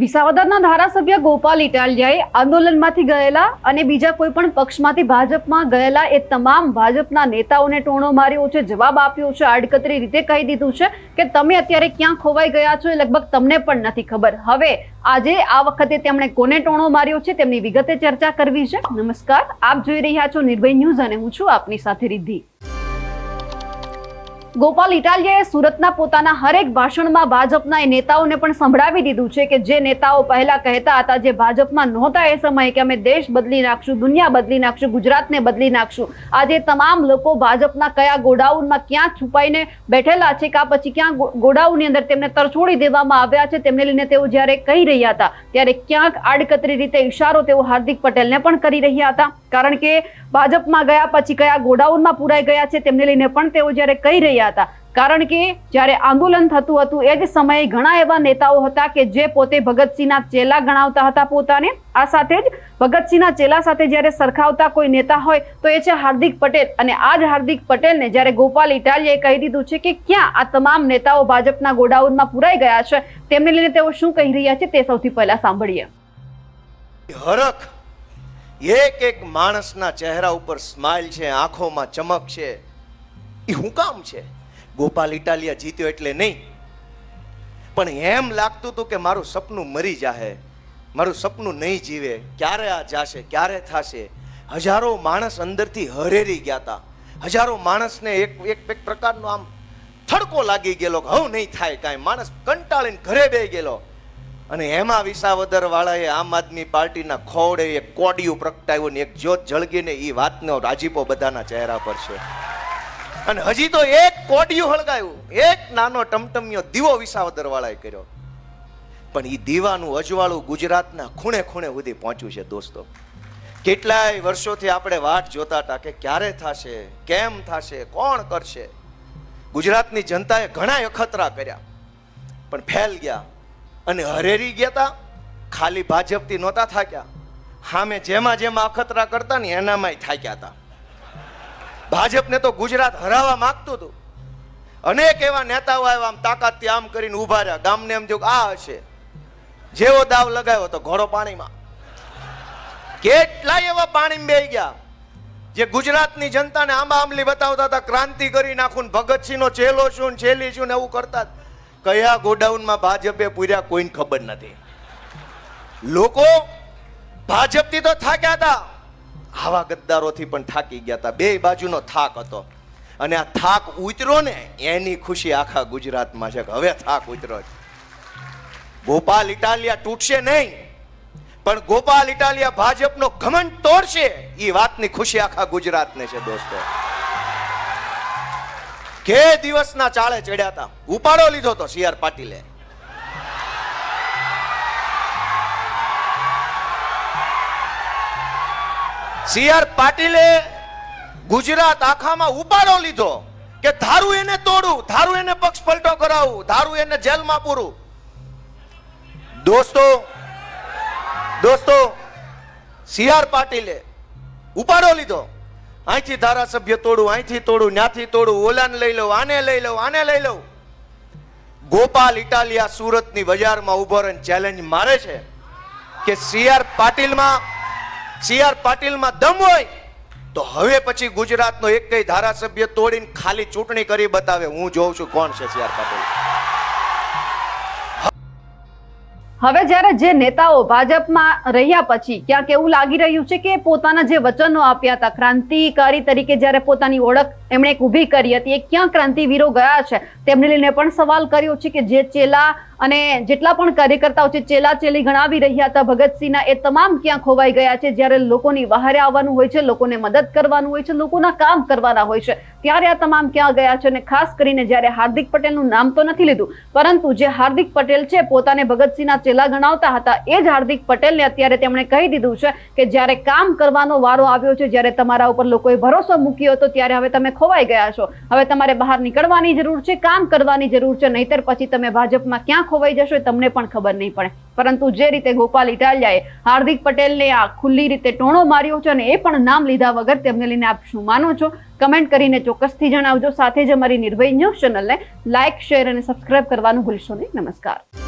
વિસાવદરના ધારાસભ્ય ગોપાલ ઇટાલિયાએ આંદોલનમાંથી ગયેલા અને બીજા કોઈ પણ પક્ષમાંથી ભાજપમાં ગયેલા એ તમામ ભાજપના નેતાઓને ટોણો માર્યો છે, જવાબ આપ્યો છે, આડકતરી રીતે કહી દીધું છે કે તમે અત્યારે ક્યાં ખોવાઈ ગયા છો એ લગભગ તમને પણ નથી ખબર. હવે આજે આ વખતે તેમણે કોને ટોણો માર્યો છે તેમની વિગતે ચર્ચા કરવી છે. નમસ્કાર, આપ જોઈ રહ્યા છો નિર્ભય ન્યૂઝ અને હું છું આપની સાથે રિદ્ધિ. ગોપાલ ઇટાલિયાએ સુરતના પોતાના હરેક ભાષણમાં ભાજપના એ નેતાઓને પણ સંભળાવી દીધું છે કે જે નેતાઓ પહેલા કહેતા હતા જે ભાજપમાં નહોતા એ સમયે કે અમે દેશ બદલી નાખશું, દુનિયા બદલી નાખશું, ગુજરાતને બદલી નાખશું. આજે તમામ લોકો ભાજપના કયા ગોડાઉનમાં ક્યાં છુપાઈને બેઠેલા છે કે પછી ક્યાં ગોડાઉનની અંદર તેમને તરછોડી દેવામાં આવ્યા છે તેમને લઈને તેઓ જ્યારે કહી રહ્યા હતા, ત્યારે ક્યાંક આડકતરી રીતે ઇશારો તેઓ હાર્દિક પટેલને પણ કરી રહ્યા હતા. કારણ કે ભાજપમાં ગયા પછી કયા ગોડાઉનમાં પુરાઈ ગયા છે તેમને લઈને પણ તેઓ જ્યારે કહી રહ્યા હતા. કારણ કે જ્યારે આંદોલન થતું હતું, એ જ સમયે ઘણા એવા નેતાઓ હતા કે જે પોતે ભગતસિંહના ચેલા ગણાવતા હતા પોતાને. આ સાથે જ ભગતસિંહના ચેલા સાથે જ્યારે સરખાવતા કોઈ નેતા હોય, તો એ છે હાર્દિક પટેલ. અને આ જ હાર્દિક પટેલને જ્યારે ગોપાલ ઇટાલિયાએ કહી દીધું છે કે ક્યાં આ તમામ નેતાઓ ભાજપના ગોડાઉનમાં પુરાઈ ગયા છે, તેમને લઈને તેઓ શું કહી રહ્યા છે તે સૌથી પહેલા સાંભળીએ. હરખ એક એક માણસના ચહેરા ઉપર સ્માઇલ છે, આંખોમાં ચમક છે. એ હું કામ છે? ગોપાલ ઇટાલિયા જીત્યો એટલે નહીં. પણ એમ લાગતું હતું કે મારું સપનું મરી જાહે. મારું સપનું નહીં જીવે. ક્યારે આ જાશે? ક્યારે થશે? હજારો માણસ અંદરથી હરેરી ગયા હતા હજારો માણસને એક એક એક પ્રકારનો આમ થડકો લાગી ગયેલો કે હવે નહીં થાય કાંઈ. માણસ કંટાળીને ઘરે બે ગયેલો. અને એમાં વિસાવદર વાળાએ આમ આદમી પાર્ટીના ખોડે એક કોડિયું પ્રગટાવ્યું ને એક જ્યોત જળગીને એ વાતનો રાજીપો બધાના ચહેરા પર છે. અને હજી તો એક કોડિયું હળગાયું. એક નાનો ટમટમિયો દીવો વિસાવદર વાળાએ કર્યો. પણ એ દીવાનું અજવાળું ગુજરાતના ખૂણે ખૂણે સુધી પહોંચ્યું છે દોસ્તો. કેટલાય વર્ષોથી આપણે વાટ જોતા હતા કે ક્યારે થશે, કેમ થશે, કોણ કરશે? ગુજરાતની જનતાએ ઘણા અખતરા કર્યા. પણ ફેલ ગયા. અને હરેરી ગયા હતા ખાલી ભાજપથી નહોતા થાક્યા. હામે જેમાં જેમાં અખતરા કરતા ને એનામાંય થાક્યા હતા. ભાજપને તો ગુજરાત હરાવવા માગતું હતું. અનેક એવા નેતાઓ આવ્યા, આમ તાકાતથી આમ કરીને ઊભા રહ્યા. ગામને એમ જોયું આ હશે. જેવો દાવ લગાવ્યો તો ઘોડો પાણીમાં. કેટલાય એવા પાણીમાં બેહી ગયા. જે ગુજરાતની જનતાને આંબા આંબલી બતાવતા હતા, ક્રાંતિ કરી નાખું ભગતસિંહનો ચેલો છું ચેલી શું ને એવું કરતા. કયા ગોડાઉનમાં ભાજપે પૂર્યા કોઈને ખબર નથી. લોકો ભાજપથી તો થાક્યા હતા. આવા ગદ્દારોથી પણ થાકી ગયા હતા. બે બાજુનો થાક હતો. અને આ થાક ઉતર્યો ને, એની ખુશી આખા ગુજરાતમાં છે હવે થાક ઉતર્યો છે. ગોપાલ ઇટાલિયા તૂટશે નહીં. પણ ગોપાલ ઇટાલિયા ભાજપનો ઘમંડ તોડશે. એ વાતની ખુશી આખા ગુજરાતને છે, દોસ્તો. કે દિવસના ચાળે ચડ્યા હતા ઉપાડો લીધો તો સીઆર પાટીલે. સીઆર પાટીલે ગુજરાત આખામાં ઉપાડો લીધો કે ધારું એને તોડું, ધારું એને પક્ષ પલટો કરાવું, ધારું એને જેલમાં પૂરું. દોસ્તો દોસ્તો સીઆર પાટીલે ઉપાડો લીધો. અહીંથી ધારાસભ્ય તોડું અહીંથી તોડું, ન્યાથી તોડું, ઓલાને લઈ લઉં, આને લઈ લઉં, આને લઈ લઉં. ગોપાલ ઇટાલિયા સુરતની બજારમાં ઊભો રહીને ચેલેન્જ મારે છે કે સીઆર પાટીલમાં સીઆર પાટીલમાં દમ હોય તો હવે પછી ગુજરાતનો એક કઈ ધારાસભ્ય તોડીને ખાલી ચૂંટણી કરી બતાવે. હું જોઉં છું કોણ છે સીઆર પાટીલ. હવે જ્યારે જે નેતાઓ ભાજપમાં રહ્યા પછી ક્યાંક એવું લાગી રહ્યું છે કે પોતાના જે વચનો આપ્યા હતા, ક્રાંતિકારી તરીકે જ્યારે પોતાની ઓળખ એમણે એક ઊભી કરી હતી, એ ક્યાં ક્રાંતિવીરો ગયા છે? તેમને લઈને પણ સવાલ કર્યો છે કે જે ચેલા અને જેટલા પણ કાર્યકર્તાઓ છે, ચેલા ચેલી ગણાવી રહ્યા હતા, ભગતસિંહના એ તમામ ક્યાં ખોવાઈ ગયા છે? જ્યારે લોકોની બહારે આવવાનું હોય છે, લોકોને મદદ કરવાનું હોય છે, લોકોના કામ કરવાના હોય છે. ત્યારે આ તમામ ક્યાં ગયા છે અને ખાસ કરીને જ્યારે હાર્દિક પટેલનું નામ તો નથી લીધું, પરંતુ જે હાર્દિક પટેલ છે, પોતાને ભગતસિંહના ચેલા ગણાવતા હતા, એ જ હાર્દિક પટેલને અત્યારે તેમણે કહી દીધું છે કે જ્યારે કામ કરવાનો વારો આવ્યો છે, જ્યારે તમારા ઉપર લોકોએ ભરોસો મૂક્યો હતો, ત્યારે હવે તમે ખોવાઈ ગયા છો. હવે તમારે બહાર નીકળવાની જરૂર છે, કામ કરવાની જરૂર છે, નહીતર પછી તમે ભાજપમાં ક્યાં ખોવાઈ જશો એ તમને પણ ખબર નહીં પડે. પરંતુ જે રીતે ગોપાલ ઇટાલિયાએ હાર્દિક પટેલને આ ખુલ્લી રીતે ટોણો માર્યો છે અને એ પણ નામ લીધા વગર તેમને લઈને આપ શું માનો છો? કમેન્ટ કરીને ચોક્કસથી જણાવજો. સાથે જ અમારી નિર્ભય ન્યૂઝ ચેનલને લાઇક શેર અને સબસ્ક્રાઇબ કરવાનું ભૂલશો નહીં. નમસ્કાર.